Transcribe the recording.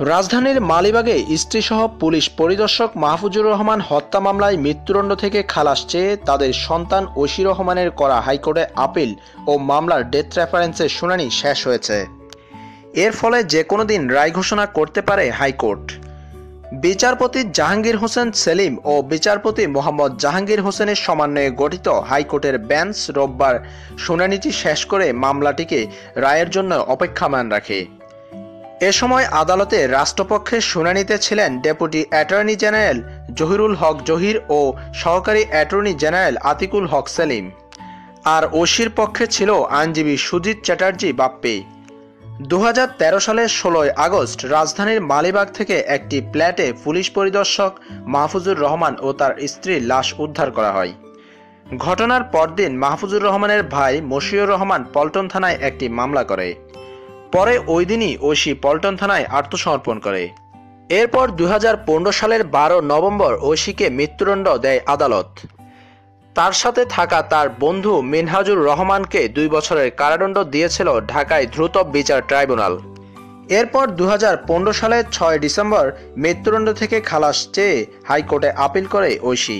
রাজধানীর মালিবাগে স্ত্রীসহ পুলিশ পরিদর্শক মাহফুজুর রহমান হত্যা মামলায় মৃত্যুদণ্ড থেকে খালাস চেয়ে তাদের সন্তান ওশি রহমানের করা হাইকোর্টে আপিল ও মামলার ডেথ রেফারেন্সের শুনানি শেষ হয়েছে। এর ফলে যে কোনো দিন রায় ঘোষণা করতে পারে হাইকোর্ট। বিচারপতি জাহাঙ্গীর হোসেন সেলিম ও বিচারপতি মোহাম্মদ জাহাঙ্গীর হোসেনের সমন্বয়ে গঠিত হাইকোর্টের বেঞ্চ রোববার শুনানিটি শেষ করে মামলাটিকে রায়ের জন্য অপেক্ষামান রাখে। এ সময় আদালতে রাষ্ট্রপক্ষের শুনানিতে ছিলেন deputy attorney general Zahirul Haque Zahir ও সহকারী অ্যাটর্নি জেনারেল আতিকুল হক সেলিম। আর ওসির পক্ষে ছিল আইনজীবী সুজিত চ্যাটার্জি বাপ্পি। দু হাজার সালের ষোলোই আগস্ট রাজধানীর মালিবাগ থেকে একটি ফ্ল্যাটে পুলিশ পরিদর্শক মাহফুজুর রহমান ও তার স্ত্রীর লাশ উদ্ধার করা হয়। ঘটনার পরদিন মাহফুজুর রহমানের ভাই মশিউর রহমান পল্টন থানায় একটি মামলা করে। পরে ওই দিনই ঐশী পল্টন থানায় আত্মসমর্পণ করে। এরপর দু হাজার পনেরো সালের বারো নভেম্বর ঐশীকে মৃত্যুদণ্ড দেয় আদালত। তার সাথে থাকা তার বন্ধু মিনহাজুর রহমানকে দুই বছরের কারাদণ্ড দিয়েছিল ঢাকায় দ্রুত বিচার ট্রাইব্যুনাল। এরপর দু হাজার পনেরো সালের ছয় ডিসেম্বর মৃত্যুদণ্ড থেকে খালাস চেয়ে হাইকোর্টে আপিল করে ঐশী